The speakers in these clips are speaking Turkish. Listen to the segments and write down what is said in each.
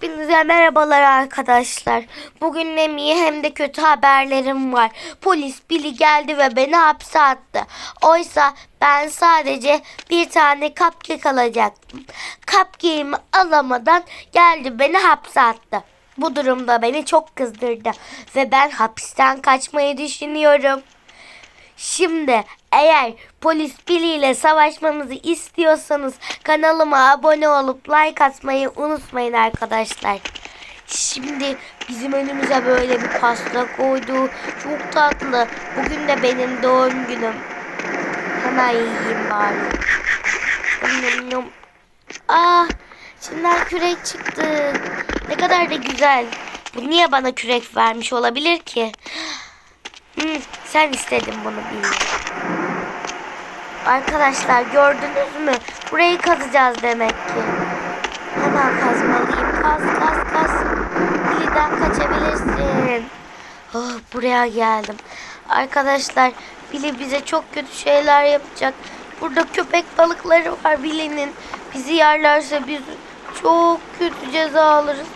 Hepinize merhabalar arkadaşlar. Bugün hem iyi hem de kötü haberlerim var. Polis Billy geldi ve beni hapse attı. Oysa ben sadece bir tane cupcake alacaktım. Cupcake'imi alamadan geldi beni hapse attı. Bu durumda beni çok kızdırdı ve ben hapisten kaçmayı düşünüyorum. Şimdi eğer polis Billy savaşmamızı istiyorsanız kanalıma abone olup like atmayı unutmayın arkadaşlar. Şimdi bizim önümüze böyle bir pasta koydu. Çok tatlı. Bugün de benim doğum günüm. Hemen yiyeyim bari. Yum, yum. Ah, şimdiden kürek çıktı. Ne kadar da güzel. Bu niye bana kürek vermiş olabilir ki? Hmm, sen istedin bunu bil. Arkadaşlar gördünüz mü? Burayı kazacağız demek ki. Hemen kazmalıyım. Kaz kaz kaz. Billy'den kaçabilirsin. Oh, buraya geldim. Arkadaşlar Billy bize çok kötü şeyler yapacak. Burada köpek balıkları var Billy'nin. Bizi yerlerse biz çok kötü ceza alırız.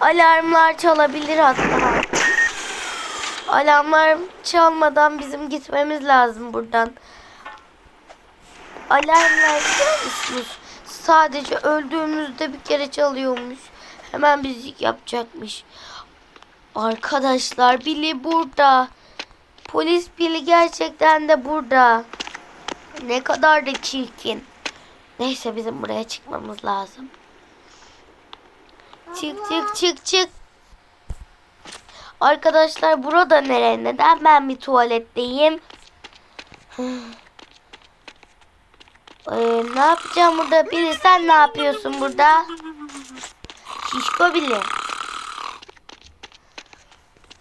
Alarmlar çalabilir hatta. Alarmlar çalmadan bizim gitmemiz lazım buradan. Alarmlar biliyor? Sadece öldüğümüzde bir kere çalıyormuş. Hemen bizi yapacakmış. Arkadaşlar Billy burada. Polis Billy gerçekten de burada. Ne kadar da çirkin. Neyse bizim buraya çıkmamız lazım. Çık çık çık çık. Arkadaşlar burada nere? Neden ben bir tuvaletteyim? Ee, ne yapacağım burada? Biri sen ne yapıyorsun burada? Şişko bile.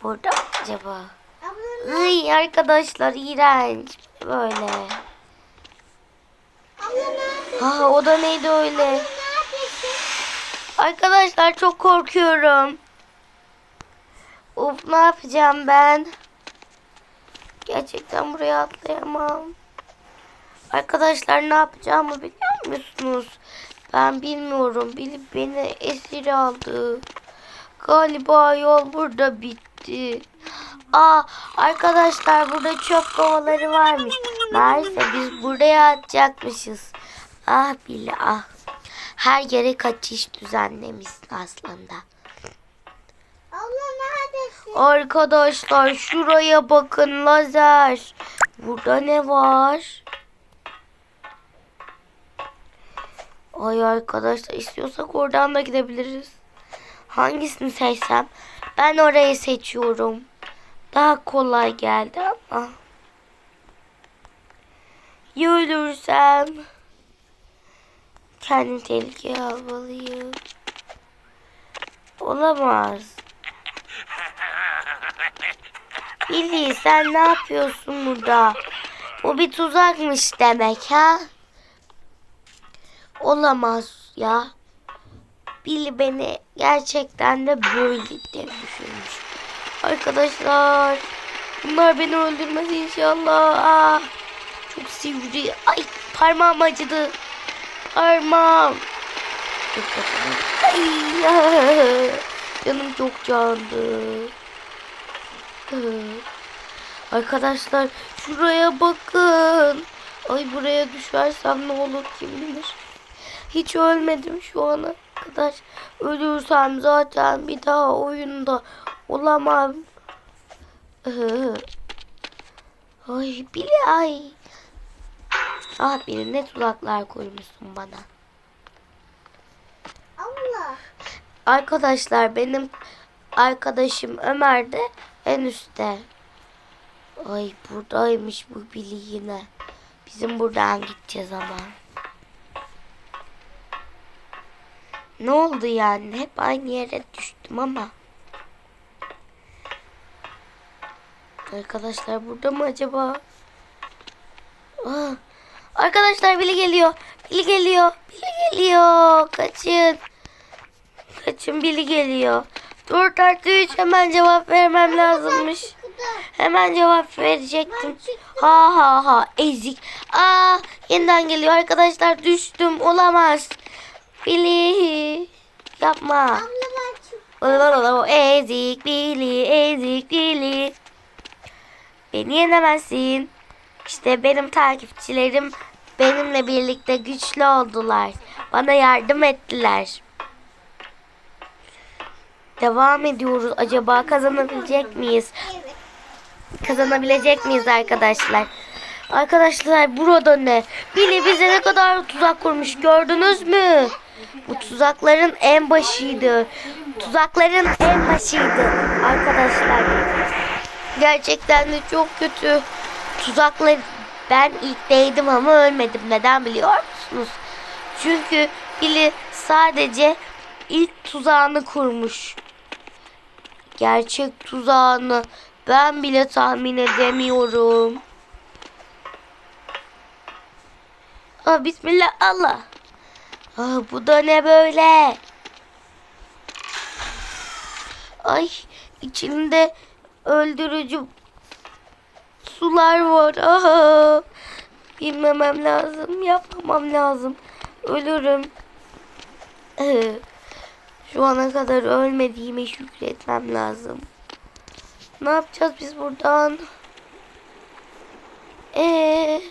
Burada mı acaba? Ay arkadaşlar iğrenç. Böyle. Ha o da neydi öyle? Arkadaşlar çok korkuyorum. Of ne yapacağım ben? Gerçekten buraya atlayamam. Arkadaşlar ne yapacağımı biliyor musunuz? Ben bilmiyorum. Bilip beni esir aldı. Galiba yol burada bitti. Aa arkadaşlar burada çöp kovaları varmış. Meğerse biz buraya atacakmışız. Ah Billy ah. Her yere kaçış düzenlemişsin aslında. Abla neredesin? Arkadaşlar şuraya bakın lazer. Burada ne var? Ay arkadaşlar istiyorsak oradan da gidebiliriz. Hangisini seçsem? Ben orayı seçiyorum. Daha kolay geldi ama. Ya ölürsem? Kendimi tehlikeye almalıyım. Olamaz. Billy sen ne yapıyorsun burada? Bu bir tuzakmış demek ha? Olamaz ya. Billy beni gerçekten de böyle düşünmüş. Arkadaşlar bunlar beni öldürmez inşallah. Aa, çok sivri. Ay parmağım acıdı. Parmağım. Ay, canım çok candı. Arkadaşlar şuraya bakın. Ay buraya düşersem ne olur kim bilir. Hiç ölmedim şu ana kadar. Ölürsem zaten bir daha oyunda olamam. Ay bile ay. Ah bir ne tuzaklar koymuşsun bana. Abla. Arkadaşlar benim arkadaşım Ömer de en üstte. Ay buradaymış bu Billy yine. Bizim buradan gideceğiz ama. Ne oldu yani? Hep aynı yere düştüm ama. Arkadaşlar burada mı acaba? Aa, arkadaşlar Billy geliyor. Billy geliyor. Billy geliyor. Kaçın. Kaçın Billy geliyor. Dur tartı üç hemen cevap vermem lazımmış. Hemen cevap verecektim. Ha ha ha ezik. Aa yeniden geliyor arkadaşlar düştüm olamaz. Billy yapma. Abla ben Ezik Billy, ezik Billy. Beni yenemezsin. İşte benim takipçilerim benimle birlikte güçlü oldular. Bana yardım ettiler. Devam ediyoruz. Acaba kazanabilecek miyiz? Kazanabilecek miyiz arkadaşlar? Arkadaşlar burada ne? Billy bize ne kadar tuzak kurmuş gördünüz mü? Bu tuzakların en başıydı. Tuzakların en başıydı arkadaşlar. Gerçekten de çok kötü. Tuzaklar ben ilk değdim ama ölmedim. Neden biliyor musunuz? Çünkü Billy sadece ilk tuzağını kurmuş. Gerçek tuzağını ben bile tahmin edemiyorum. Aa, Bismillah Allah. Aa, bu da ne böyle? Ay içinde öldürücü sular var. Aha. Bilmemem lazım. Yapmamam lazım. Ölürüm. Ee, Şu ana kadar ölmediğime şükretmem lazım. Ne yapacağız biz buradan? Ee,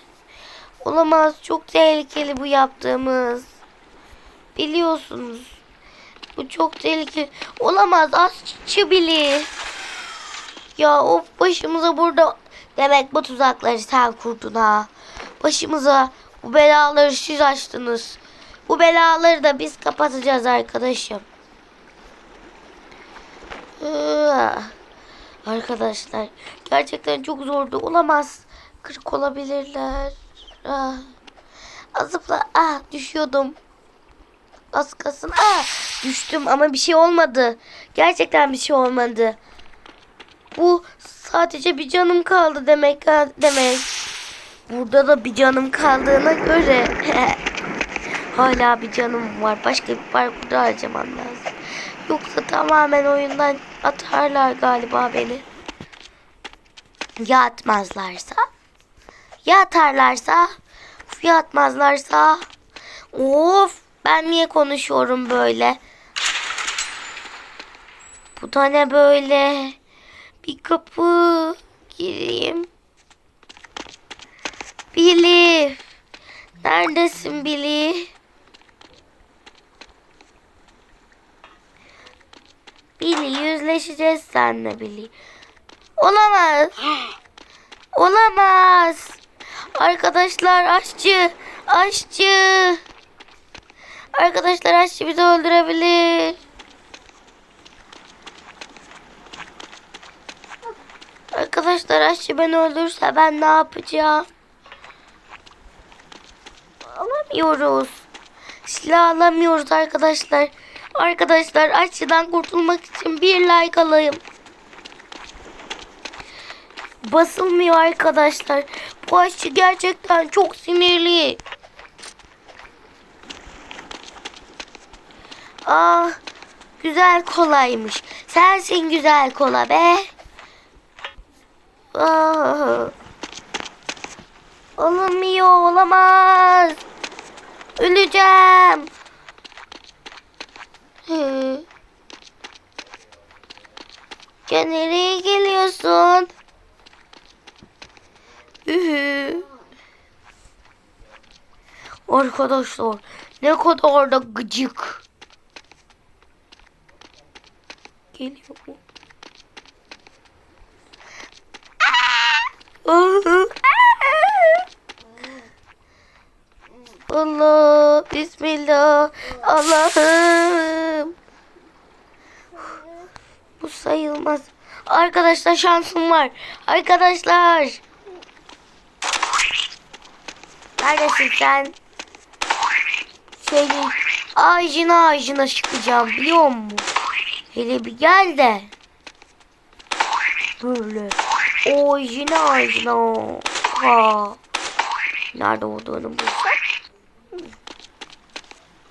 olamaz. Çok tehlikeli bu yaptığımız. Biliyorsunuz. Bu çok tehlikeli. Olamaz. Aşçı bili. Ya of başımıza burada. Demek bu tuzakları sen kurdun ha. Başımıza bu belaları siz açtınız. Bu belaları da biz kapatacağız arkadaşım. Iıı. Arkadaşlar gerçekten çok zordu. Olamaz. Kırık olabilirler. Ah. Azıpla. Ah düşüyordum. Az kalsın. Ah düştüm ama bir şey olmadı. Gerçekten bir şey olmadı. Bu sadece bir canım kaldı demek demek. Burada da bir canım kaldığına göre hala bir canım var. Başka bir parkurda harcamam lazım. Yoksa tamamen oyundan atarlar galiba beni. Ya atmazlarsa? Ya atarlarsa? Of, ya atmazlarsa? Of ben niye konuşuyorum böyle? Bu da ne böyle? Bir kapı gireyim. Billy. Neredesin Billy? Billy yüzleşeceğiz seninle Billy. Olamaz. Olamaz. Arkadaşlar aşçı. Aşçı. Arkadaşlar aşçı bizi öldürebilir. Arkadaşlar aşçı beni öldürürse ben ne yapacağım? Alamıyoruz. Silah alamıyoruz arkadaşlar. Arkadaşlar aşçıdan kurtulmak için bir like alayım. Basılmıyor arkadaşlar. Bu aşçı gerçekten çok sinirli. Ah güzel kolaymış. Sensin güzel kola be. Ah. Olamıyor olamaz. Öleceğim. Hı. Ya nereye geliyorsun? Ühü. Arkadaşlar ne kadar da gıcık. Geliyor? Aa! Allah, Bismillah, Allah'ım. Bu sayılmaz. Arkadaşlar şansım var. Arkadaşlar. Neredesin sen? Seni ağacına ağacına çıkacağım biliyor musun? Hele bir gel de. Böyle. Ağacına ağacına. Ha. Nerede olduğunu bulsam.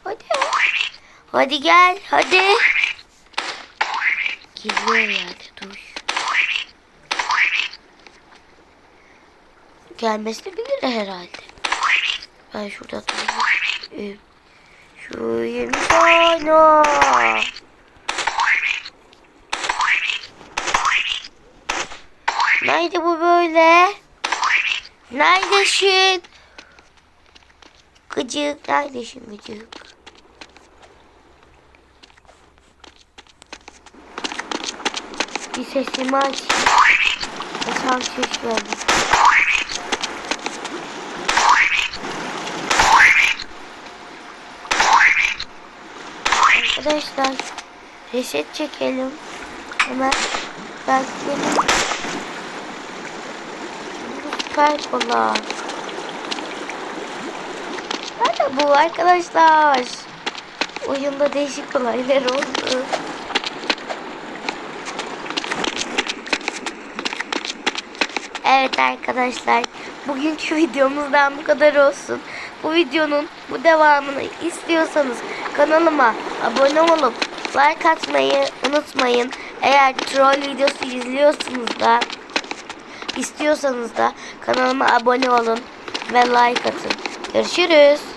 Hadi. Hadi gel. Hadi. Geliyor yani. Dur. Gelmesi bilir herhalde. Ben şurada durayım. Ee, Şu 20 tane. Nerede bu böyle? Neredesin? Gıcık. Neredesin gıcık? Bir sesimi aç. Sen ses verdim. Arkadaşlar reset çekelim. Hemen belki benim kola. Nerede bu arkadaşlar? Oyunda değişik olaylar oldu. Evet arkadaşlar bugünkü videomuzdan bu kadar olsun. Bu videonun bu devamını istiyorsanız kanalıma abone olup like atmayı unutmayın. Eğer troll videosu izliyorsanız da istiyorsanız da kanalıma abone olun ve like atın. Görüşürüz.